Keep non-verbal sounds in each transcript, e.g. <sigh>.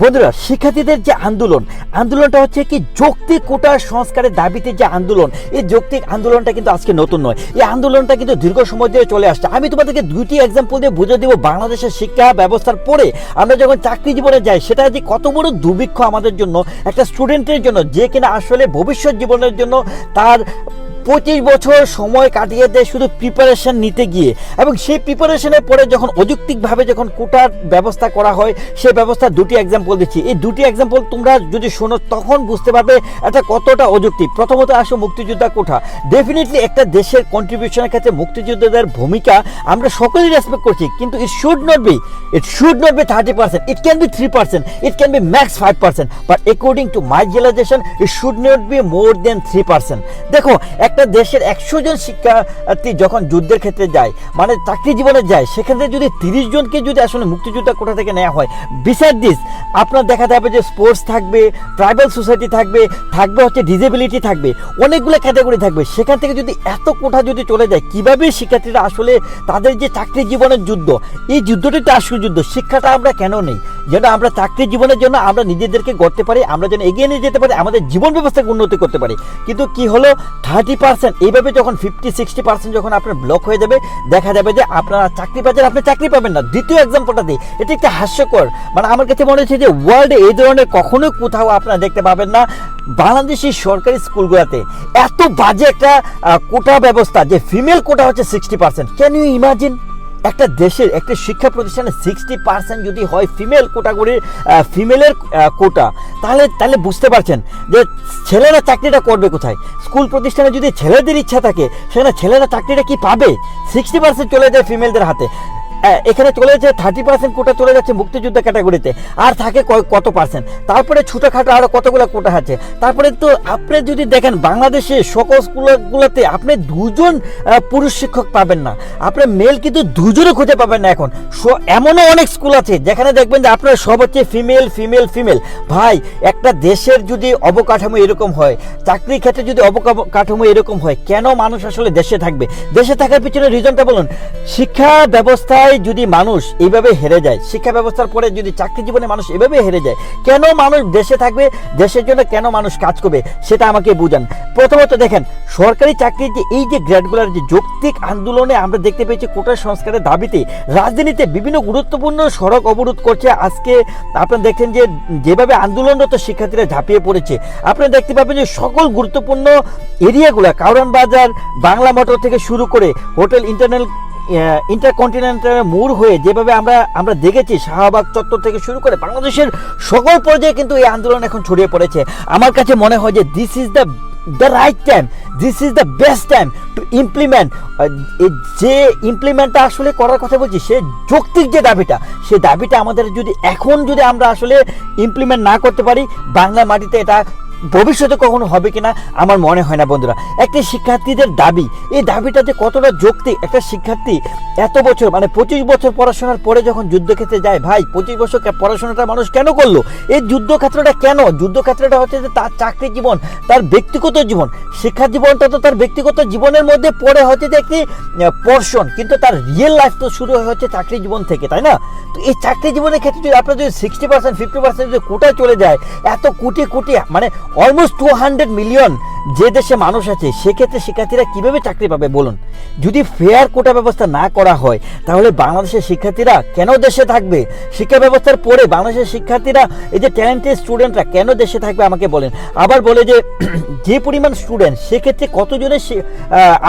বন্ধুরা, শিক্ষার্থীদের যে আন্দোলন, আন্দোলনটা হচ্ছে কি যৌক্তিক কোটা সংস্কারের দাবিতে যে আন্দোলন, এই যৌক্তিক আন্দোলনটা কিন্তু আজকে নতুন নয়। এই আন্দোলনটা কিন্তু দীর্ঘ সময় ধরে চলে আসছে। আমি তোমাদেরকে দুইটি এক্সাম্পল দিয়ে বুঝে দেবো বাংলাদেশের শিক্ষা ব্যবস্থার পরে আমরা যখন চাকরি জীবনে যাই, সেটা যে কত বড় দুর্ভিক্ষ আমাদের জন্য, একটা স্টুডেন্টের জন্য, যে কিনা আসলে ভবিষ্যৎ জীবনের জন্য তার পঁচিশ বছর সময় কাটিয়ে দেয় শুধু প্রিপারেশন নিতে গিয়ে। এবং সেই প্রিপারেশনের পরে যখন অযৌক্তিকভাবে যখন কোটার ব্যবস্থা করা হয়, সেই ব্যবস্থার দুটি এক্সাম্পল দিচ্ছি। এই দুটি এক্সাম্পল তোমরা যদি শোনো, তখন বুঝতে পারবে এটা কতটা অযৌক্তিক। প্রথমত আসো মুক্তিযোদ্ধা কোঠা। ডেফিনেটলি একটা দেশের কন্ট্রিবিউশনের ক্ষেত্রে মুক্তিযোদ্ধাদের ভূমিকা আমরা সকলেই রেসপেক্ট করছি, কিন্তু it should not be it should not be thirty percent it can be three percent it can be max five percent but according to my realisation it should not be more than three percent দেখো একটা দেশের একশো জন শিক্ষার্থী যখন যুদ্ধের ক্ষেত্রে যায় মানে চাকরি জীবনে যায় সেক্ষেত্রে যদি তিরিশ জনকে যদি আসলে মুক্তিযোদ্ধা কোথা থেকে নেওয়া হয় বিসাইড দিস, আপনার দেখা যাবে যে স্পোর্টস থাকবে ট্রাইবাল সোসাইটি থাকবে থাকবে হচ্ছে ডিসেবিলিটি থাকবে, অনেকগুলো ক্যাটাগরি থাকবে। সেখান থেকে যদি এত কোঠা যদি চলে যায়, কীভাবে শিক্ষার্থীরা আসলে তাদের যে চাকরি জীবনের যুদ্ধ, এই যুদ্ধটি তো আসল যুদ্ধ, শিক্ষাটা আমরা কেন নেই? যেন আমরা চাকরি জীবনের জন্য আমরা নিজেদেরকে গড়তে পারি, আমরা যেন এগিয়ে নিয়ে যেতে পারি, আমাদের জীবন ব্যবস্থাকে উন্নতি করতে পারি। কিন্তু কি হলো? থার্টি পার্সেন্ট এইভাবে যখন ফিফটি সিক্সটি পার্সেন্ট যখন আপনার ব্লক হয়ে যাবে, দেখা যাবে যে আপনারা চাকরি পাচ্ছেন, আপনি চাকরি পাবেন না। দ্বিতীয় এক্সাম্পলটা দিই। এটি একটা হাস্যকর। মানে আমার কাছে মনে হচ্ছে যে ওয়ার্ল্ডে এই ধরনের কখনোই কোথাও আপনারা দেখতে পাবেন না বাংলাদেশি সরকারি স্কুলগুলোতে। এত বাজে একটা কোটা ব্যবস্থা যে ফিমেল কোটা হচ্ছে sixty percent can you imagine একটা দেশের একটা শিক্ষা প্রতিষ্ঠানে সিক্সটি পার্সেন্ট যদি হয় ফিমেল কোটাগরির ফিমেলের কোটা তাহলে তাহলে বুঝতে পারছেন যে ছেলেরা চাকরিটা করবে কোথায়? স্কুল প্রতিষ্ঠানে যদি ছেলেদের ইচ্ছা থাকে, সেখানে ছেলেরা চাকরিটা কি পাবে? সিক্সটি পার্সেন্ট চলে যায় ফিমেলদের হাতে। এখানে চলে যাচ্ছে থার্টি পার্সেন্ট কোটা চলে যাচ্ছে মুক্তিযুদ্ধ ক্যাটাগরিতে আর থাকে কত পার্সেন্ট তারপরে ছোটোখাটো আরও কতগুলো কোটা আছে? তারপরে তো আপনি যদি দেখেন বাংলাদেশে সকল স্কুলগুলোতে আপনি দুজন পুরুষ শিক্ষক পাবেন না। আপনি মেল কিন্তু দুজনে খুঁজে পাবেন না এখন। এমনও অনেক স্কুল আছে যেখানে দেখবেন যে আপনার সব হচ্ছে ফিমেল ফিমেল ফিমেল ভাই, একটা দেশের যদি অবকাঠামো এরকম হয়, চাকরির ক্ষেত্রে যদি অবকাঠামো এরকম হয়, কেন মানুষ আসলে দেশে থাকবে? দেশে থাকার পিছনে রিজনটা বলুন। শিক্ষা ব্যবস্থায় যদি মানুষ এইভাবে হেরে যায়, শিক্ষা ব্যবস্থার পরে যদি চাকরি জীবনে মানুষ এভাবে হেরে যায়, কেন মানুষ দেশে থাকবে, দেশের জন্য কেন মানুষ কাজ করবে, সেটা আমাকে বুঝান। প্রথমত দেখেন, সরকারি চাকরির যে এই যে গ্রেডগুলোর যে যৌক্তিক আন্দোলনে আমরা দেখতে পেয়েছি কোটা সংস্কারের দাবিতে, রাজধানীতে বিভিন্ন গুরুত্বপূর্ণ সড়ক অবরোধ করছে। আজকে আপনারা দেখেন যে যেভাবে আন্দোলনরত শিক্ষার্থীরা ঝাঁপিয়ে পড়েছে, আপনারা দেখতে পাবেন যে সকল গুরুত্বপূর্ণ এরিয়াগুলো, কাউরান বাজার, বাংলা মোটর থেকে শুরু করে হোটেল ইন্টারনাল ইন্টারকন্টিনেন্টাল মোড় হয়ে যেভাবে আমরা আমরা দেখেছি, শাহবাগ চত্বর থেকে শুরু করে বাংলাদেশের সকল পর্যায়ে কিন্তু এই আন্দোলন এখন ছড়িয়ে পড়েছে। আমার কাছে মনে হয় যে this is the the right time this is the best time to implement যে ইমপ্লিমেন্টটা আসলে করার কথা বলছি, সে যৌক্তিক যে দাবিটা, সে দাবিটা আমাদের যদি, এখন যদি আমরা আসলে ইমপ্লিমেন্ট না করতে পারি, বাংলা মাটিতে এটা ভবিষ্যতে কখনো হবে কিনা আমার মনে হয় না বন্ধুরা। একটি শিক্ষার্থীদের দাবি, এই দাবিটা যে কতটা যৌক্তিক? একটা শিক্ষার্থী এত বছর মানে পঁচিশ বছর পড়াশোনার পরে যখন যুদ্ধক্ষেত্রে যায়, ভাই, পঁচিশ বছর পড়াশোনাটা মানুষ কেন করল? এই যুদ্ধক্ষেত্রটা কেন? যুদ্ধক্ষেত্রটা হচ্ছে যে তার চাকরি জীবন, তার ব্যক্তিগত জীবন। শিক্ষা জীবনটা তো তার ব্যক্তিগত জীবনের মধ্যে পড়ে হচ্ছে যে একটি পর্ষণ কিন্তু তার রিয়েল লাইফ তো শুরু হয় হচ্ছে চাকরি জীবন থেকে, তাই না? তো এই চাকরি জীবনের ক্ষেত্রে যদি আপনার যদি সিক্সটি পার্সেন্ট ফিফটি পার্সেন্ট যদি কোটায় চলে যায়, এত কোটি কোটি মানে অলমোস্ট টু হান্ড্রেড মিলিয়ন যে দেশে মানুষ আছে, সেক্ষেত্রে শিক্ষার্থীরা কীভাবে চাকরি পাবে বলুন? যদি ফেয়ার কোটা ব্যবস্থা না করা হয়, তাহলে বাংলাদেশের শিক্ষার্থীরা কেন দেশে থাকবে? শিক্ষা ব্যবস্থার পরে বাংলাদেশের শিক্ষার্থীরা, এই যে ট্যালেন্টেড স্টুডেন্টরা কেন দেশে থাকবে আমাকে বলেন? আবার বলে যে <clears throat> যে পরিমাণ স্টুডেন্ট সেক্ষেত্রে কতজনের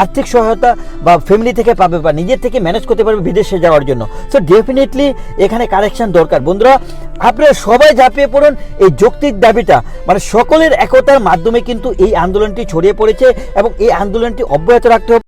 আর্থিক সহায়তা বা ফ্যামিলি থেকে পাবে বা নিজের থেকে ম্যানেজ করতে পারবে বিদেশে যাওয়ার জন্য? সো ডেফিনেটলি এখানে কারেকশন দরকার। বন্ধুরা, আপনারা সবাই ঝাঁপিয়ে পড়ুন এই যৌক্তিক দাবিটা। মানে একতার মাধ্যমে কিন্তু এই আন্দোলনটি ছড়িয়ে পড়েছে এবং এই আন্দোলনটি অব্যাহত রাখতে হবে।